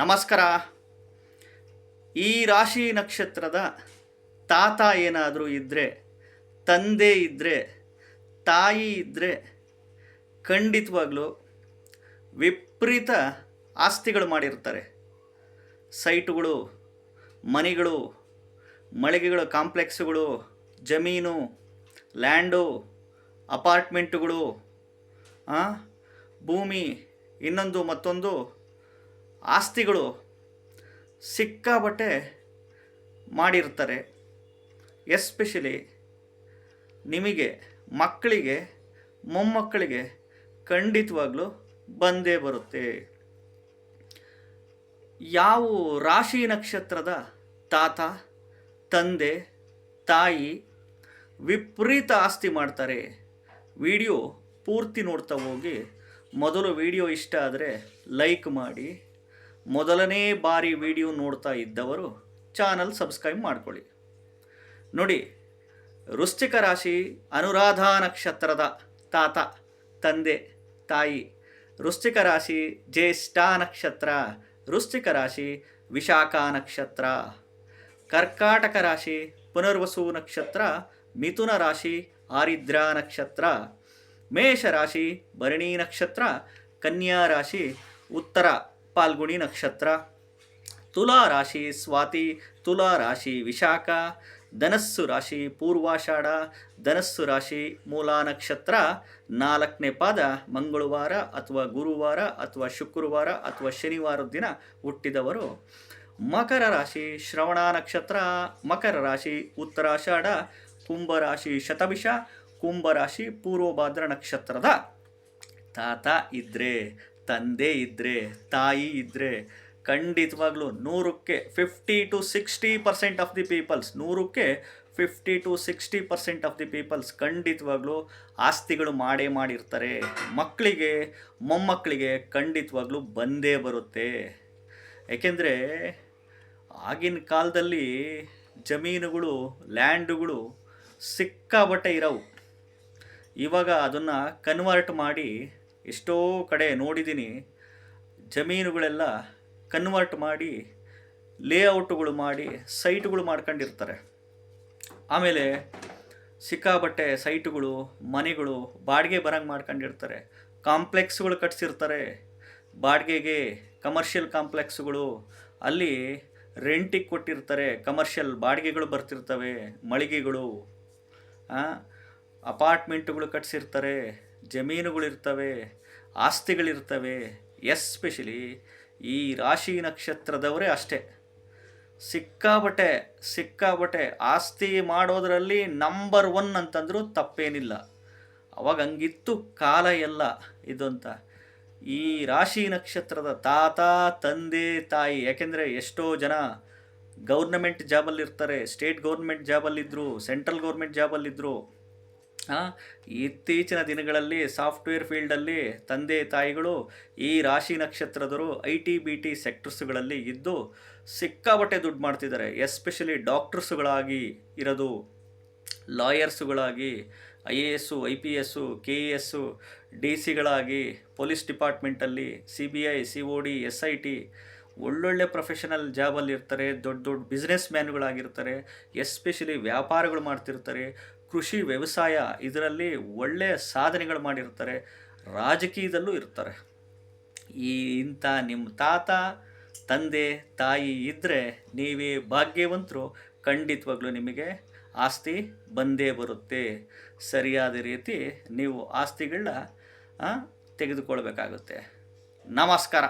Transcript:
ನಮಸ್ಕಾರ. ಈ ರಾಶಿ ನಕ್ಷತ್ರದ ತಾತ ಏನಾದರೂ ಇದ್ದರೆ ತಂದೆ ಇದ್ದರೆ ತಾಯಿ ಇದ್ದರೆ ಖಂಡಿತವಾಗ್ಲೂ ವಿಪರೀತ ಆಸ್ತಿಗಳು ಮಾಡಿರ್ತಾರೆ. ಸೈಟುಗಳು, ಮನೆಗಳು, ಮಳಿಗೆಗಳು, ಕಾಂಪ್ಲೆಕ್ಸ್ಗಳು, ಜಮೀನು, ಲ್ಯಾಂಡು, ಅಪಾರ್ಟ್ಮೆಂಟುಗಳು ಭೂಮಿ, ಇನ್ನೊಂದು ಮತ್ತೊಂದು ಆಸ್ತಿಗಳು ಸಿಕ್ಕಾಬಟ್ಟೆ ಮಾಡಿರ್ತಾರೆ. ಎಸ್ಪೆಷಲಿ ನಿಮಗೆ ಮಕ್ಕಳಿಗೆ, ಮೊಮ್ಮಕ್ಕಳಿಗೆ ಖಂಡಿತವಾಗ್ಲೂ ಬಂದೇ ಬರುತ್ತೆ. ಯಾವ ರಾಶಿ ನಕ್ಷತ್ರದ ತಾತ, ತಂದೆ, ತಾಯಿ ವಿಪರೀತ ಆಸ್ತಿ ಮಾಡ್ತಾರೆ. ವಿಡಿಯೋ ಪೂರ್ತಿ ನೋಡ್ತಾ ಹೋಗಿ. ಮೊದಲು ವಿಡಿಯೋ ಇಷ್ಟ ಆದರೆ ಲೈಕ್ ಮಾಡಿ. ಮೊದಲನೇ ಬಾರಿ ವಿಡಿಯೋ ನೋಡ್ತಾ ಇದ್ದವರು ಚಾನಲ್ ಸಬ್ಸ್ಕ್ರೈಬ್ ಮಾಡ್ಕೊಳ್ಳಿ. ನೋಡಿ, ವೃಶ್ಚಿಕ ರಾಶಿ ಅನುರಾಧ ನಕ್ಷತ್ರದ ತಾತ, ತಂದೆ, ತಾಯಿ, ವೃಶ್ಚಿಕ ರಾಶಿ ಜ್ಯೇಷ್ಠ ನಕ್ಷತ್ರ, ವೃಶ್ಚಿಕ ರಾಶಿ ವಿಶಾಖ ನಕ್ಷತ್ರ, ಕರ್ಕಾಟಕ ರಾಶಿ ಪುನರ್ವಸು ನಕ್ಷತ್ರ, ಮಿಥುನ ರಾಶಿ ಆರಿದ್ರಾ ನಕ್ಷತ್ರ, ಮೇಷ ರಾಶಿ ಭರಣಿ ನಕ್ಷತ್ರ, ಕನ್ಯಾ ರಾಶಿ ಉತ್ತರ. ಪಾಲ್ಗುಣಿ ನಕ್ಷತ್ರ. ತುಲಾ ರಾಶಿ ಸ್ವಾತಿ, ತುಲಾ ರಾಶಿ ವಿಶಾಖ, ಧನಸ್ಸು ರಾಶಿ ಪೂರ್ವಾಷಾಢ, ಧನಸ್ಸು ರಾಶಿ ಮೂಲಾ ನಕ್ಷತ್ರ. ನಾಲ್ಕನೇ ಪಾದ ಮಂಗಳವಾರ ಅಥವಾ ಗುರುವಾರ ಅಥವಾ ಶುಕ್ರವಾರ ಅಥವಾ ಶನಿವಾರದ ದಿನ ಹುಟ್ಟಿದವರು. ಮಕರ ರಾಶಿ ಶ್ರವಣ ನಕ್ಷತ್ರ. ಮಕರ ರಾಶಿ ಉತ್ತರಾಷಾಢ ಕುಂಭರಾಶಿ ಶತಭಿಷ ಕುಂಭರಾಶಿ ಪೂರ್ವಭಾದ್ರ ನಕ್ಷತ್ರದ. ತಾತ ಇದ್ದರೆ ತಂದೆ ಇದ್ದರೆ ತಾಯಿ ಇದ್ದರೆ ಖಂಡಿತವಾಗ್ಲೂ ನೂರಕ್ಕೆ fifty to sixty percent of the peoples ನೂರಕ್ಕೆ fifty to sixty percent of the peoples ಖಂಡಿತವಾಗ್ಲೂ ಆಸ್ತಿಗಳು ಮಾಡೇ ಮಾಡಿರ್ತಾರೆ. ಮಕ್ಕಳಿಗೆ, ಮೊಮ್ಮಕ್ಕಳಿಗೆ ಖಂಡಿತವಾಗ್ಲೂ ಬಂದೇ ಬರುತ್ತೆ. ಏಕೆಂದರೆ ಆಗಿನ ಕಾಲದಲ್ಲಿ ಜಮೀನುಗಳು, ಲ್ಯಾಂಡುಗಳು ಸಿಕ್ಕಾಬಟ್ಟೆ ಇರವು. ಇವಾಗ ಅದನ್ನು ಕನ್ವರ್ಟ್ ಮಾಡಿ ಎಷ್ಟೋ ಕಡೆ ನೋಡಿದ್ದೀನಿ ಜಮೀನುಗಳೆಲ್ಲ ಕನ್ವರ್ಟ್ ಮಾಡಿ ಲೇಔಟ್ಗಳು ಮಾಡಿ ಸೈಟ್ಗಳು ಮಾಡ್ಕೊಂಡಿರ್ತಾರೆ. ಆಮೇಲೆ ಸಿಕ್ಕಾಬಟ್ಟೆ ಸೈಟ್ಗಳು ಮನೆಗಳು ಬಾಡಿಗೆ ಬರಂಗೆ ಮಾಡ್ಕೊಂಡಿರ್ತಾರೆ. ಕಾಂಪ್ಲೆಕ್ಸ್ಗಳು ಕಟ್ಸಿರ್ತಾರೆ. ಬಾಡಿಗೆಗೆ ಕಮರ್ಷಿಯಲ್ ಕಾಂಪ್ಲೆಕ್ಸ್ಗಳು, ಅಲ್ಲಿ ರೆಂಟಿಗೆ ಕೊಟ್ಟಿರ್ತಾರೆ. ಕಮರ್ಷಿಯಲ್ ಬಾಡಿಗೆಗಳು ಬರ್ತಿರ್ತವೆ, ಮಳಿಗೆಗಳು ಅಪಾರ್ಟ್ಮೆಂಟ್ಗಳು ಕಟ್ಸಿರ್ತಾರೆ. ಜಮೀನುಗಳಿರ್ತವೆ, ಆಸ್ತಿಗಳಿರ್ತವೆ ಎಸ್ಪೆಷಲಿ ಈ ರಾಶಿ ನಕ್ಷತ್ರದವರೇ ಅಷ್ಟೇ. ಸಿಕ್ಕಾಬಟ್ಟೆ ಸಿಕ್ಕಾಬಟ್ಟೆ ಆಸ್ತಿ ಮಾಡೋದರಲ್ಲಿ ನಂಬರ್ ಒನ್ ಅಂತಂದರೂ ತಪ್ಪೇನಿಲ್ಲ. ಅವಾಗ ಹಂಗಿತ್ತು ಕಾಲ ಎಲ್ಲ ಇದು ಅಂತ ಈ ರಾಶಿ ನಕ್ಷತ್ರದ ತಾತ, ತಂದೆ, ತಾಯಿ, ಯಾಕೆಂದರೆ ಎಷ್ಟೋ ಜನ ಗೌರ್ನಮೆಂಟ್ ಜಾಬಲ್ಲಿರ್ತಾರೆ ಸ್ಟೇಟ್ ಗೌರ್ಮೆಂಟ್ ಜಾಬಲ್ಲಿದ್ದರು ಸೆಂಟ್ರಲ್ ಗೌರ್ಮೆಂಟ್ ಜಾಬಲ್ಲಿದ್ದರು ಇತ್ತೀಚಿನ ದಿನಗಳಲ್ಲಿ ಸಾಫ್ಟ್ವೇರ್ ಫೀಲ್ಡಲ್ಲಿ ತಂದೆ ತಾಯಿಗಳು ಈ ರಾಶಿ ನಕ್ಷತ್ರದರು ಐ ಟಿ ಬಿ ಟಿ ಸೆಕ್ಟರ್ಸ್ಗಳಲ್ಲಿ ಇದ್ದು ಸಿಕ್ಕಾಬಟ್ಟೆ ದುಡ್ಡು ಮಾಡ್ತಿದ್ದಾರೆ. ಎಸ್ಪೆಷಲಿ ಡಾಕ್ಟರ್ಸ್ಗಳಾಗಿ ಇರೋದು, ಲಾಯರ್ಸುಗಳಾಗಿ, I A S I P S K E S D ಸಿಗಳಾಗಿ, police ಡಿಪಾರ್ಟ್ಮೆಂಟಲ್ಲಿ, C B I, C O D, S I T ಒಳ್ಳೊಳ್ಳೆ ಪ್ರೊಫೆಷನಲ್ ಜಾಬಲ್ಲಿ ಇರ್ತಾರೆ, ದೊಡ್ಡ ದೊಡ್ಡ ಬಿಸ್ನೆಸ್ ಮ್ಯಾನ್ಗಳಾಗಿರ್ತಾರೆ, ಎಸ್ಪೆಷಲಿ ವ್ಯಾಪಾರಗಳು ಮಾಡ್ತಿರ್ತಾರೆ. ಕೃಷಿ ವ್ಯವಸಾಯ ಇದರಲ್ಲಿ ಒಳ್ಳೆಯ ಸಾಧನೆಗಳು ಮಾಡಿರ್ತಾರೆ, ರಾಜಕೀಯದಲ್ಲೂ ಇರ್ತಾರೆ. ಈ ಇಂಥ ನಿಮ್ಮ ತಾತ, ತಂದೆ, ತಾಯಿ ಇದ್ದರೆ ನೀವೇ ಭಾಗ್ಯವಂತರು, ಖಂಡಿತವಾಗ್ಲೂ ನಿಮಗೆ ಆಸ್ತಿ ಬಂದೇ ಬರುತ್ತೆ. ಸರಿಯಾದ ರೀತಿ ನೀವು ಆಸ್ತಿಗಳನ್ನ ತೆಗೆದುಕೊಳ್ಬೇಕಾಗುತ್ತೆ. ನಮಸ್ಕಾರ.